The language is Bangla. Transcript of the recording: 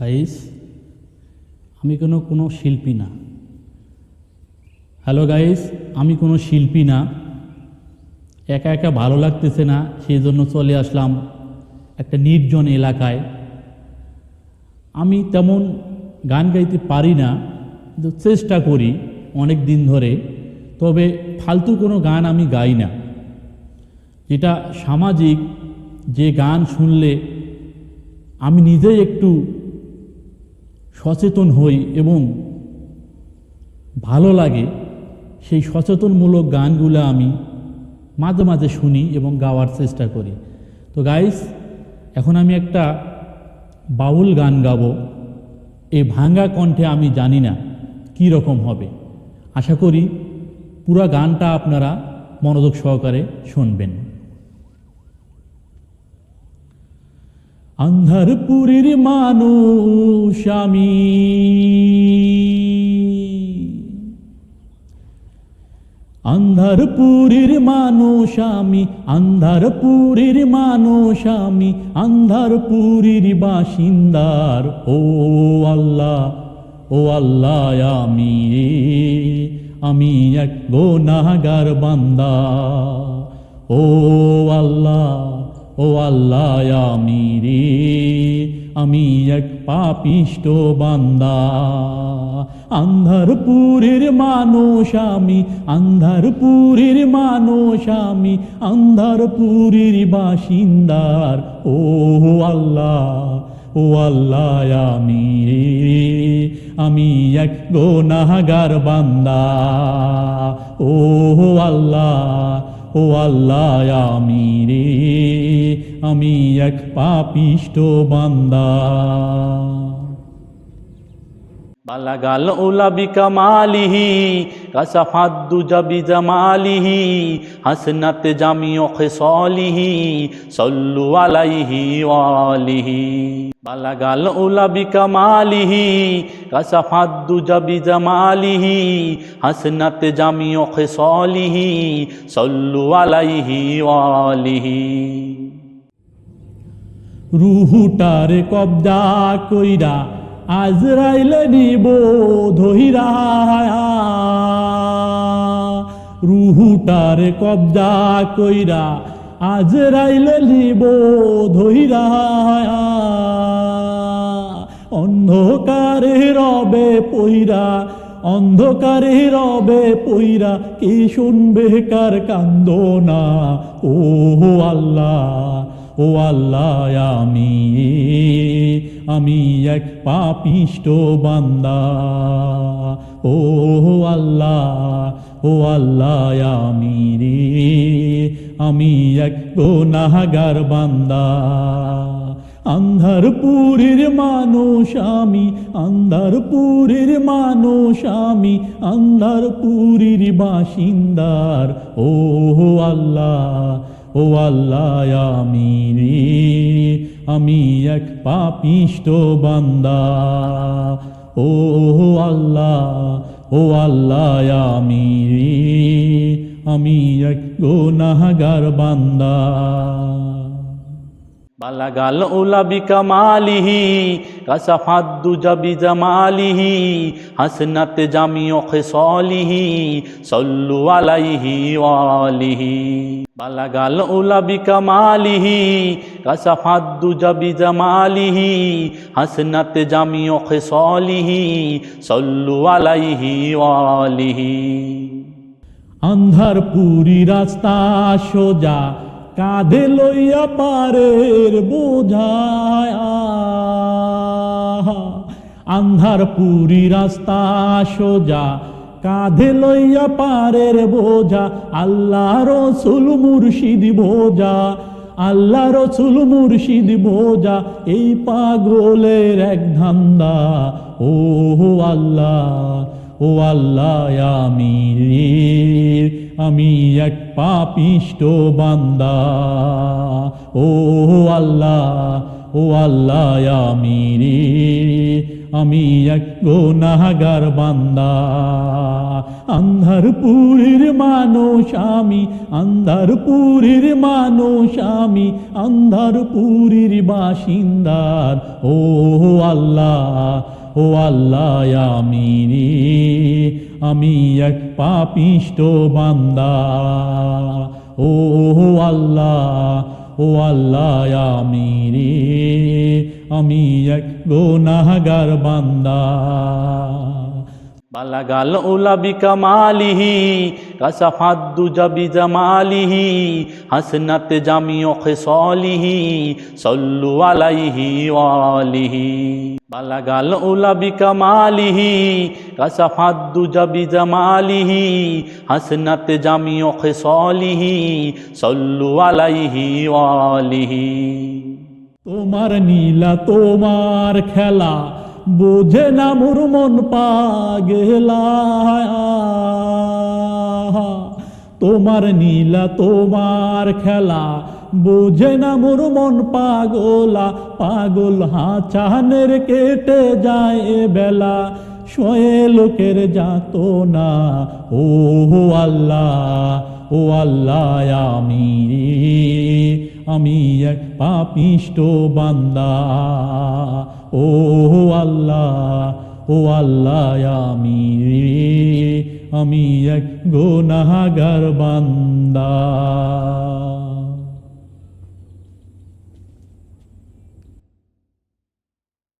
গাইস আমি কোনো কোনো শিল্পী না। হ্যালো গাইস আমি কোনো শিল্পী না। একা একা ভালো লাগতেছে না সেই জন্য চলে আসলাম একটা নির্জন এলাকায়। আমি তেমন গান গাইতে পারি না, কিন্তু চেষ্টা করি অনেক দিন ধরে, তবে ফালতু কোনো গান আমি গাই না। যেটা সামাজিক যে গান শুনলে আমি নিজেই একটু সচেতন হই এবং ভালো লাগে, সেই সচেতনমূলক গানগুলো আমি মাঝে মাঝে শুনি এবং গাওয়ার চেষ্টা করি। তো গাইস এখন আমি একটা বাউল গান গাবো। এই ভাঙ্গা কণ্ঠে আমি জানি না কী রকম হবে। আশা করি পুরা গানটা আপনারা মনোযোগ সহকারে শুনবেন। আন্ধারপুরীর মানুষ আমি আন্ধারপুরীর মানুষ আমি আন্ধারপুরীর মানুষ আমি আন্ধারপুরীর বাসিন্দার, ও আল্লাহ ও আল্লাহ আমি আমি এক গোনাগার বান্দা, ও আল্লাহ। ও আল্লাহ আমি রে, আমি এক পাপিষ্ট বান্দা। আন্ধারপুরের মানুষ আমি, আন্ধারপুরের মানুষ আমি, আন্ধারপুরের বাসিন্দার। ও আল্লাহ ও আল্লাহ আমি রে, আমি এক গোনাগার বান্দা। ও আল্লাহ ও আল্লাহ আমি রে আমি এক পাপিষ্ট বান্দা। বালাগাল ওলা বিকামালিহি কাসাফাদ্দু জাবি জামালিহি, হাসনাতে জামিও খেসলিহি, সল্লু আলাইহি ওয়ালিহি বালাগাল ওলা বিকামালিহি কাসাফাদ্দু জাবি জামালিহি, হাসনাতে জামিও খেসলিহি, সল্লু আলাইহি ওয়ালিহি রুহুটারে কবজা কইরা আজরাইলে নিব ধইরা রুহুটারে কবজা কইরা আজরাইলে নিব ধইরা অন্ধকারে রবে পইরা, অন্ধকারে রবে পইরা, কে শুনবে কার কান্দনা? ও আল্লাহ ও আল্লাহ আমি। আমি এক পাপিষ্ট বান্দা। ও, আল্লাহ ও আল্লাহ আমি রে। আমি এক গোনাগার বান্দা। আন্ধারপুরের মানুষ আমি, আন্ধারপুরের মানুষ আমি, আন্ধারপুরের বাসিন্দার। ও, আল্লাহ ও আল্লাহ আমি রে। আমি এক পাপিষ্ট বান্দা। ও আল্লাহ ও আল্লাহ আমি আমি এক গোনাগার বান্দা। বালাগাল ওলা বিকামালিহি কাসাফাদ্দু জাবি জামালিহি হাসনাতে জামিও খেসলিহি, সল্লু আলাইহি ওয়ালিহি। বালাগাল ওলা বিকামালিহি কাসাফাদ্দু জাবি জামালিহি হাসনাতে জামিও খেসলিহি, সল্লু আলাইহি ওয়ালিহি। আন্ধার পুরি রাস্তা সোজা কাঁধে লইয়া পারের বোঝায়, আন্ধার পুরি রাস্তা সোজা, কাঁধে লইয়া পারের বোঝা, আল্লাহ রসুল মুর্শিদ বোঝা, আল্লাহ রসুল মুর্শিদ বোঝা, এই পাগলের এক ধান্দা ও আল্লাহ ও আল্লাহ আমি রে আমি এক পাপিষ্ট বান্দা। ও আল্লাহ ও আল্লাহ আমি রে আমি এক গোনাগার বান্দা। আন্ধারপুরের মানুষ আমি, আন্ধারপুরের মানুষ আমি, আন্ধারপুরের বাসিন্দার। ও আল্লাহ ও আল্লাহ আমি রে আমি এক পাপিষ্ট বান্দা। ও আল্লাহ ও আল্লাহ আমি রে। আমি এক গোনাহগার বান্দা। বালাগাল ওলা বিকামালিহি কাসাফাদ্দু জাবি জামালিহি, হাসনাত জামিও খেসলিহি, সল্লু আলাইহি ওয়ালিহি বালাগাল ওলা বিকামালিহি কাসাফাদ্দু জাবি জামালিহি, হাসনাত জামিও খেসলিহি, সল্লু আলাইহি ওয়ালিহি তোমার নীলা, তোমার খেলা বোঝে না মোর মন পাগলা। তোমার নীলা, তোমার খেলা, বোঝে না মোর মন পাগলা। পাগল হাঁচানের কেটে যায় বেলা, শোয়ে লোকের যাত না ও আল্লাহ ও আল্লাহ আমি আমি এক পাপিষ্ট বান্দা। ও আল্লাহ ও আল্লাহ আমি রে। আমি এক গোনাহাগার বান্দা।